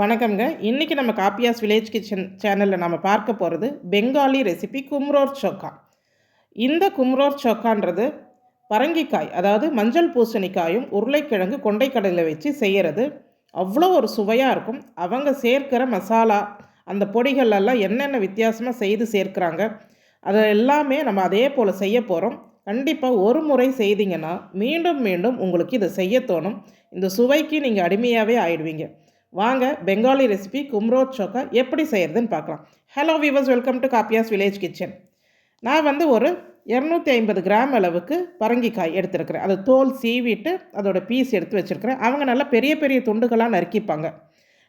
வணக்கம்ங்க. இன்றைக்கி நம்ம காப்பியாஸ் வில்லேஜ் கிச்சன் சேனலில் நம்ம பார்க்க போகிறது பெங்காலி ரெசிபி கும்ரோர் சோக்கா. இந்த கும்ரோர் சோக்கான்றது பரங்கிக்காய் அதாவது மஞ்சள் பூசணிக்காயும் உருளைக்கிழங்கு கொண்டைக்கடலில் வச்சு செய்கிறது அவ்வளோ ஒரு சுவையாக இருக்கும். அவங்க சேர்க்கிற மசாலா அந்த பொடிகளெல்லாம் என்னென்ன வித்தியாசமாக செய்து சேர்க்குறாங்க அதை எல்லாமே நம்ம அதே போல் செய்ய போகிறோம் கண்டிப்பாக ஒரு முறை செய்தீங்கன்னா மீண்டும் மீண்டும் உங்களுக்கு இதை செய்ய தோணும். இந்த சுவைக்கு நீங்கள் அடிமையாகவே ஆயிடுவீங்க. வாங்க பெங்காலி ரெசிபி கும்ரோத் சோக்கா எப்படி செய்கிறதுன்னு பார்க்கலாம். Hello viewers welcome to Kappiyas village kitchen நான் வந்து ஒரு இரநூத்தி ஐம்பது கிராம் அளவுக்கு பரங்கிக்காய் எடுத்துருக்கிறேன். அதை தோல் சீவிட்டு அதோட பீஸ் எடுத்து வச்சுருக்கிறேன். அவங்க நல்லா பெரிய பெரிய துண்டுகளாக நறுக்கிப்பாங்க.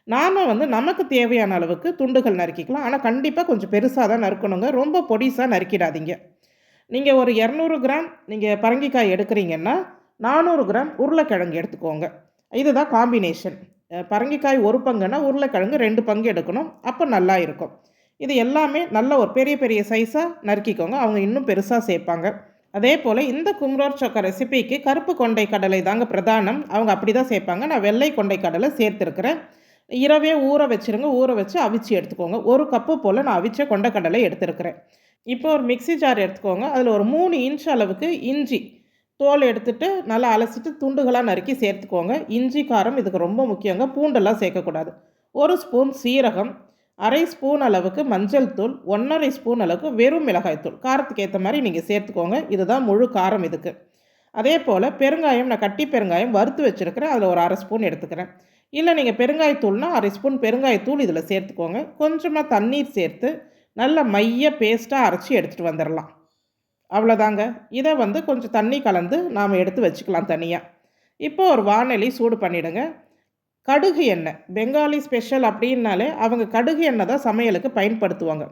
நாம் வந்து நமக்கு தேவையான அளவுக்கு துண்டுகள் நறுக்கிக்கலாம். ஆனால் கண்டிப்பாக கொஞ்சம் பெருசாக தான் நறுக்கணுங்க. ரொம்ப பொடிசாக நறுக்கிடாதீங்க. நீங்கள் ஒரு இரநூறு கிராம் நீங்கள் பரங்கிக்காய் எடுக்கிறீங்கன்னா நானூறு கிராம் உருளைக்கிழங்கு எடுத்துக்கோங்க. இதுதான் காம்பினேஷன் பரங்கிக்காய் ஒரு பங்குன்னா உருளைக்கிழங்கு ரெண்டு பங்கு எடுக்கணும். அப்போ நல்லா இருக்கும். இது எல்லாமே நல்ல ஒரு பெரிய பெரிய சைஸாக நறுக்கிக்கோங்க. அவங்க இன்னும் பெருசாக சேர்ப்பாங்க. அதே போல் இந்த கும்ரோர் சொக்கா ரெசிபிக்கு கருப்பு கொண்டை கடலை தாங்க பிரதானம். அவங்க அப்படி தான் சேர்ப்பாங்க. நான் வெள்ளை கொண்டை கடலை சேர்த்துருக்கிறேன். இரவே ஊற வச்சிருங்க. ஊற வச்சு அவிச்சு எடுத்துக்கோங்க. ஒரு கப்பு போல் நான் அவிச்ச கொண்டைக்கடலை எடுத்துருக்கிறேன். இப்போ ஒரு மிக்ஸி ஜார் எடுத்துக்கோங்க. அதில் ஒரு மூணு இன்ச் அளவுக்கு இஞ்சி தோல் எடுத்துட்டு நல்லா அலசிட்டு துண்டுகளாக நறுக்கி சேர்த்துக்கோங்க. இஞ்சி காரம் இதுக்கு ரொம்ப முக்கியங்க. பூண்டெல்லாம் சேர்க்கக்கூடாது. ஒரு ஸ்பூன் சீரகம் அரை ஸ்பூன் அளவுக்கு மஞ்சள் தூள் ஒன்றரை ஸ்பூன் அளவுக்கு வெறும் மிளகாய் தூள். காரத்துக்கு ஏற்ற மாதிரி நீங்கள் சேர்த்துக்கோங்க. இதுதான் முழு காரம் இதுக்கு. அதே போல் பெருங்காயம் நான் கட்டி பெருங்காயம் வறுத்து வச்சுருக்கிறேன். அதில் ஒரு அரை ஸ்பூன் எடுத்துக்கிறேன். இல்லை நீங்கள் பெருங்காயத்தூள்னா அரை ஸ்பூன் பெருங்காயத்தூள் இதில் சேர்த்துக்கோங்க. கொஞ்சமாக தண்ணீர் சேர்த்து நல்ல மைய பேஸ்ட்டாக அரைச்சி எடுத்துகிட்டு வந்துடலாம் அவ்வளோதாங்க. இதை வந்து கொஞ்சம் தண்ணி கலந்து நாம் எடுத்து வச்சுக்கலாம் தனியாக இப்போ ஒரு வானொலி சூடு பண்ணிவிடுங்க கடுகு எண்ணெய். பெங்காலி ஸ்பெஷல் அப்படின்னாலே அவங்க கடுகு எண்ணெய் தான் சமையலுக்கு பயன்படுத்துவாங்க.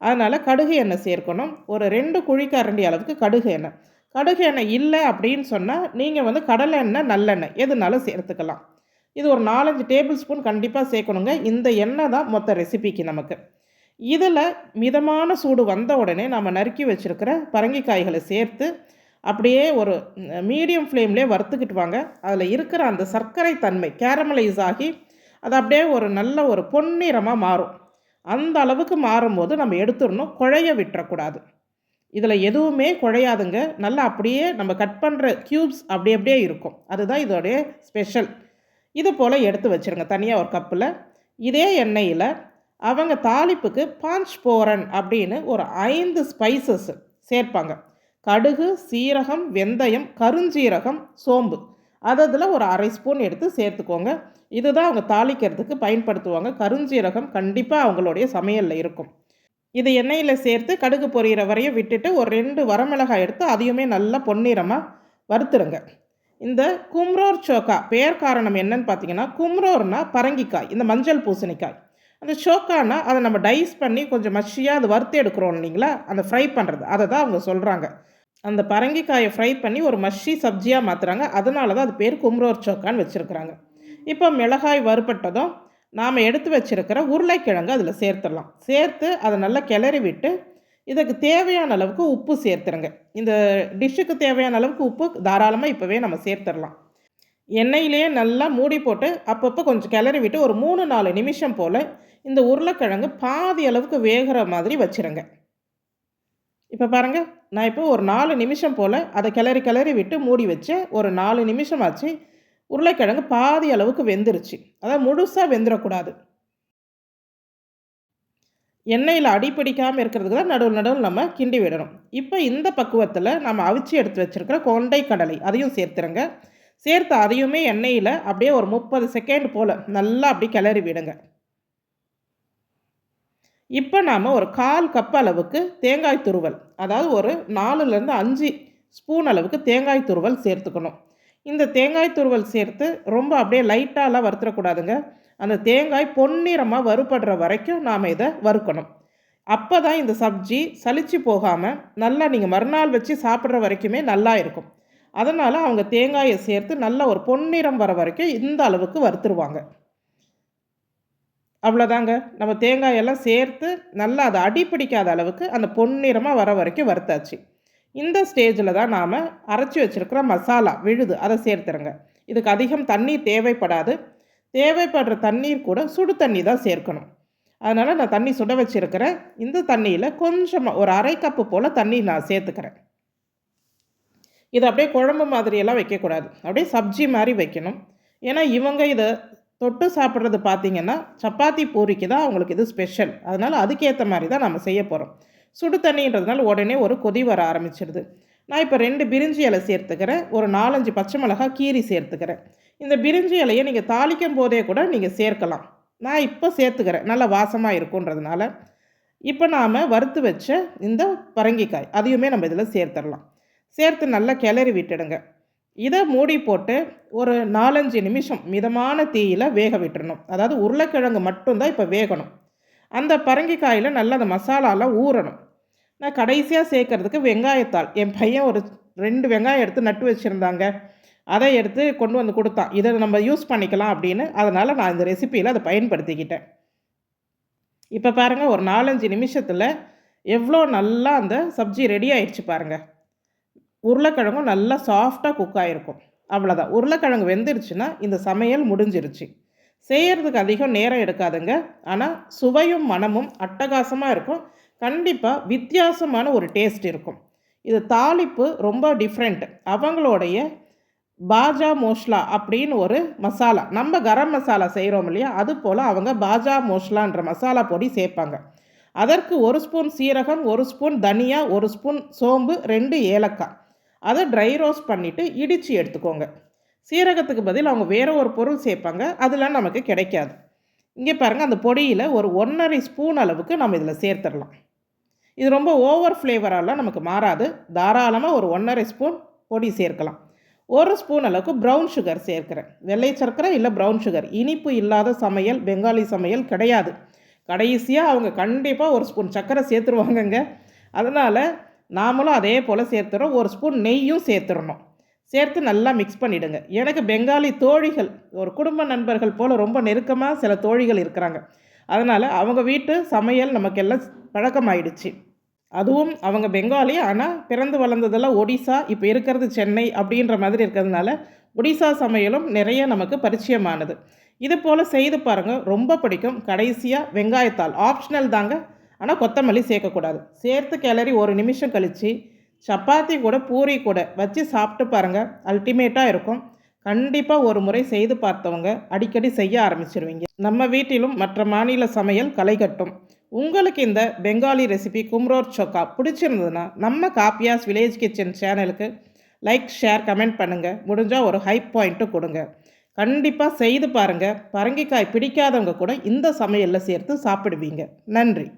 அதனால் கடுகு எண்ணெய் சேர்க்கணும். ஒரு ரெண்டு குழிக்கரண்டி அளவுக்கு கடுகு எண்ணெய். கடுகு எண்ணெய் இல்லை அப்படின்னு சொன்னால் நீங்கள் வந்து கடலை எண்ணெய் நல்லெண்ணெய் எதுனாலும் சேர்த்துக்கலாம். இது ஒரு நாலஞ்சு டேபிள் ஸ்பூன் கண்டிப்பாக சேர்க்கணுங்க. இந்த எண்ணெய் தான் மொத்த ரெசிபிக்கு நமக்கு. இதில் மிதமான சூடு வந்த உடனே நம்ம நறுக்கி வச்சுருக்கிற பரங்கிக்காய்களை சேர்த்து அப்படியே ஒரு மீடியம் ஃப்ளேம்லேயே வறுத்துக்கிட்டு வாங்க. அதில் இருக்கிற அந்த சர்க்கரை தன்மை கேரமலைஸ் ஆகி அது அப்படியே ஒரு நல்ல ஒரு பொன்னிறமாக மாறும். அந்த அளவுக்கு மாறும்போது நம்ம எடுத்துடணும் குழைய விட்டுறக்கூடாது. இதில் எதுவுமே குழையாதுங்க. நல்லா அப்படியே நம்ம கட் பண்ணுற க்யூப்ஸ் அப்படி அப்படியே இருக்கும். அதுதான் இதோடைய ஸ்பெஷல் இது போல் எடுத்து வச்சுருங்க தனியாக ஒரு கப்பில் இதே எண்ணெயில் அவங்க தாளிப்புக்கு பாஞ்ச் போரன் அப்படின்னு ஒரு ஐந்து ஸ்பைசஸ் சேர்ப்பாங்க. கடுகு சீரகம் வெந்தயம் கருஞ்சீரகம் சோம்பு. அதில் ஒரு அரை ஸ்பூன் எடுத்து சேர்த்துக்கோங்க. இதுதான் அவங்க தாளிக்கிறதுக்கு பயன்படுத்துவாங்க. கருஞ்சீரகம் கண்டிப்பாக அவங்களுடைய சமையலில் இருக்கும். இது எண்ணெயில் சேர்த்து கடுகு பொரியிற வரையும் விட்டுட்டு ஒரு ரெண்டு வரமிளகாய் எடுத்து அதையுமே நல்லா பொன்னிறமாக வறுத்துருங்க. இந்த கும்ரோர் சோக்கா பெயர் காரணம் என்னன்னு பார்த்தீங்கன்னா கும்ரோர்னா பரங்கிக்காய் இந்த மஞ்சள் பூசணிக்காய். அந்த சோக்கானா அதை நம்ம டைஸ் பண்ணி கொஞ்சம் மச்சியாக அது வறுத்து எடுக்கிறோம் இல்லைங்களா? அந்த ஃப்ரை பண்ணுறது அதை தான் அவங்க சொல்கிறாங்க அந்த பரங்கிக்காயை ஃப்ரை பண்ணி ஒரு மஷி சப்ஜியாக மாற்றுறாங்க அதனால தான் அது பேர் கும்ரோர் சோக்கான்னு வச்சுருக்குறாங்க. இப்போ மிளகாய் வறுபட்டதும் நாம் எடுத்து வச்சுருக்கிற உருளைக்கிழங்கு அதில் சேர்த்துடலாம். சேர்த்து அதை நல்லா கிளறி விட்டு இதுக்கு தேவையான அளவுக்கு உப்பு சேர்த்துருங்க. இந்த டிஷ்ஷுக்கு தேவையான அளவுக்கு உப்பு தாராளமாக இப்போவே நம்ம சேர்த்துடலாம். எண்ணெயிலேயே நல்லா மூடி போட்டு அப்பப்போ கொஞ்சம் கிளறி விட்டு ஒரு மூணு நாலு நிமிஷம் போல் இந்த உருளைக்கிழங்கு பாதி அளவுக்கு வேகிற மாதிரி வச்சுருங்க. இப்போ பாருங்கள் நான் இப்போ ஒரு நாலு நிமிஷம் போல் அதை கிளறி கிளறி விட்டு மூடி வச்சு ஒரு நாலு நிமிஷம் ஆச்சு உருளைக்கிழங்கு பாதி அளவுக்கு வெந்துருச்சு. அதாவது முழுசாக வெந்துடக்கூடாது எண்ணெயில் அடிப்பிடிக்காமல் இருக்கிறதுக்கு தான் நடுவில் நடுவில் நம்ம கிண்டி விடணும். இப்போ இந்த பக்குவத்தில் நம்ம அவிச்சு எடுத்து வச்சுருக்கிற கொண்டை கடலை அதையும் சேர்த்துருங்க. சேர்த்து அதையுமே எண்ணெயில் அப்படியே ஒரு முப்பது செகண்ட் போல் நல்லா அப்படி கிளறி விடுங்க. இப்போ நாம் ஒரு கால் கப் அளவுக்கு தேங்காய் துருவல் அதாவது ஒரு நாலுலேருந்து அஞ்சு ஸ்பூன் அளவுக்கு தேங்காய் துருவல் சேர்த்துக்கணும். இந்த தேங்காய் துருவல் சேர்த்து ரொம்ப அப்படியே லைட்டாலாம் வறுத்துடக்கூடாதுங்க. அந்த தேங்காய் பொன்னிறமாக வறுபடுற வரைக்கும் நாம் இதை வறுக்கணும். அப்போ தான் இந்த சப்ஜி சளிச்சு போகாமல் நல்லா நீங்கள் மறுநாள் வச்சு சாப்பிட்ற வரைக்குமே நல்லா இருக்கும். அதனால் அவங்க தேங்காயை சேர்த்து நல்ல ஒரு பொன்னிறம் வர வரைக்கும் இந்த அளவுக்கு வறுத்துருவாங்க. அவ்வளோதாங்க நம்ம தேங்காயெல்லாம் சேர்த்து நல்லா அதை அடிப்பிடிக்காத அளவுக்கு அந்த பொன்னிறமாக வர வரைக்கும் வறுத்தாச்சு. இந்த ஸ்டேஜில் தான் நாம் அரைச்சி வச்சுருக்கிற மசாலா விழுது அதை சேர்த்துருங்க இதுக்கு அதிகம் தண்ணி தேவைப்படாது. தேவைப்படுற தண்ணீர் கூட சுடு தண்ணி தான் சேர்க்கணும். அதனால் நான் தண்ணி சுட வச்சுருக்கிறேன். இந்த தண்ணியில் கொஞ்சமாக ஒரு அரை கப்பு போல் தண்ணி நான் சேர்த்துக்கிறேன். இது அப்படியே குழம்பு மாதிரியெல்லாம் வைக்கக்கூடாது. அப்படியே சப்ஜி மாதிரி வைக்கணும். ஏன்னா இவங்க இதை தொட்டு சாப்பிட்றது பார்த்திங்கன்னா சப்பாத்தி பூரிக்கு தான் அவங்களுக்கு இது ஸ்பெஷல் அதனால் அதுக்கேற்ற மாதிரி தான் நம்ம செய்ய போகிறோம் சுடு தண்ணின்றதுனால உடனே ஒரு கொதி வர ஆரம்பிச்சிடுது நான் இப்போ ரெண்டு பிரிஞ்சி இலை சேர்த்துக்கிறேன். ஒரு நாலஞ்சு பச்சை மிளகாய் கீரி சேர்த்துக்கிறேன். இந்த பிரிஞ்சி இலையை நீங்கள் தாளிக்கும் போதே கூட நீங்கள் சேர்க்கலாம். நான் இப்போ சேர்த்துக்கிறேன். நல்லா வாசமாக இருக்குன்றதுனால இப்போ நாம் வறுத்து வச்ச இந்த பரங்கிக்காய் அதையுமே நம்ம இதில் சேர்த்துடலாம். சேர்த்து நல்லா கிளறி விட்டுடுங்க. இதை மூடி போட்டு ஒரு நாலஞ்சு நிமிஷம் மிதமான தீயில் வேக விட்டுறணும். அதாவது உருளைக்கிழங்கு மட்டும்தான் இப்போ வேகணும். அந்த பரங்கிக்காயில் நல்லா அந்த மசாலாலாம் ஊறணும். நான் கடைசியாக சேர்க்கறதுக்கு வெங்காயத்தாள். என் பையன் ஒரு ரெண்டு வெங்காயம் எடுத்து நட்டு வச்சுருந்தாங்க. அதை எடுத்து கொண்டு வந்து கொடுத்தான். இதை நம்ம யூஸ் பண்ணிக்கலாம் அப்படின்னு. அதனால் நான் இந்த ரெசிப்பியில் அதை பயன்படுத்திக்கிட்டேன். இப்போ பாருங்கள் ஒரு நாலஞ்சு நிமிஷத்தில் எவ்வளோ நல்லா அந்த சப்ஜி ரெடி ஆயிடுச்சு பாருங்கள் உருளைக்கிழங்கும் நல்லா சாஃப்டாக குக் ஆகிருக்கும் அவ்வளோதான் உருளைக்கிழங்கு வெந்துருச்சுன்னா இந்த சமையல் முடிஞ்சிருச்சு. செய்கிறதுக்கு அதிகம் நேரம் எடுக்காதுங்க. ஆனால் சுவையும் மனமும் அட்டகாசமாக இருக்கும். கண்டிப்பாக வித்தியாசமான ஒரு டேஸ்ட் இருக்கும். இது தாளிப்பு ரொம்ப டிஃப்ரெண்ட் அவங்களுடைய பாஜா மோஷ்லா அப்படின்னு ஒரு மசாலா. நம்ம கரம் மசாலா செய்கிறோம் இல்லையா? அது போல் அவங்க பாஜா மோஷ்லான்ற மசாலா பொடி சேர்ப்பாங்க. அதற்கு ஒரு ஸ்பூன் சீரகம் ஒரு ஸ்பூன் தனியா ஒரு ஸ்பூன் சோம்பு ரெண்டு ஏலக்காய். அதை ட்ரை ரோஸ்ட் பண்ணிவிட்டு இடித்து எடுத்துக்கோங்க. சீரகத்துக்கு பதில் அவங்க வேறு ஒரு பொருள் சேர்ப்பாங்க. அதெல்லாம் நமக்கு கிடைக்காது. இங்கே பாருங்கள் அந்த பொடியில் ஒரு ஒன்றரை ஸ்பூன் அளவுக்கு நம்ம இதில் சேர்த்துடலாம். இது ரொம்ப ஓவர் ஃப்ளேவராலாம் நமக்கு மாறாது. தாராளமாக ஒரு ஒன்றரை ஸ்பூன் பொடி சேர்க்கலாம். ஒரு ஸ்பூன் அளவுக்கு ப்ரௌன் சுகர் சேர்க்குறேன். வெள்ளை சர்க்கரை இல்லை ப்ரௌன் சுகர் இனிப்பு இல்லாத சமையல் பெங்காலி சமையல் கிடையாது. கடைசியாக அவங்க கண்டிப்பாக ஒரு ஸ்பூன் சர்க்கரை சேர்த்துருவாங்கங்க. அதனால் நாமளும் அதே போல் சேர்த்துறோம். ஒரு ஸ்பூன் நெய்யும் சேர்த்துடணும் சேர்த்து நல்லா மிக்ஸ் பண்ணிவிடுங்க எனக்கு பெங்காலி தோழிகள் ஒரு குடும்ப நண்பர்கள் போல் ரொம்ப நெருக்கமாக சில தோழிகள் இருக்கிறாங்க. அதனால் அவங்க வீட்டு சமையல் நமக்கெல்லாம் பழக்கமாயிடுச்சு. அதுவும் அவங்க பெங்காலி ஆனால் பிறந்து வளர்ந்ததெல்லாம் ஒடிசா இப்போ இருக்கிறது சென்னை அப்படின்ற மாதிரி இருக்கிறதுனால ஒடிசா சமையலும் நிறைய நமக்கு பரிச்சயமானது. இது போல் செய்து பாருங்கள் ரொம்ப பிடிக்கும். கடைசியாக வெங்காயத்தால் ஆப்ஷனல் தாங்க. ஆனால் கொத்தமல்லி சேர்க்கக்கூடாது. சேர்த்து கிளறி ஒரு நிமிஷம் கழித்து சப்பாத்தி கூட பூரி கூட வச்சு சாப்பிட்டு பாருங்கள் அல்டிமேட்டாக இருக்கும். கண்டிப்பாக ஒரு முறை செய்து பார்த்தவங்க அடிக்கடி செய்ய ஆரம்பிச்சிருவீங்க. நம்ம வீட்டிலும் மற்ற மாநில சமையல் களை கட்டும். உங்களுக்கு இந்த பெங்காலி ரெசிபி கும்ரோர் சொக்கா பிடிச்சிருந்ததுன்னா நம்ம காப்பியாஸ் வில்லேஜ் கிச்சன் சேனலுக்கு லைக் ஷேர் கமெண்ட் பண்ணுங்கள் முடிஞ்சால் ஒரு ஹைப் பாயிண்ட்டு கொடுங்க. கண்டிப்பாக செய்து பாருங்கள் பரங்கிக்காய் பிடிக்காதவங்க கூட இந்த சமையலில் சேர்த்து சாப்பிடுவீங்க. நன்றி.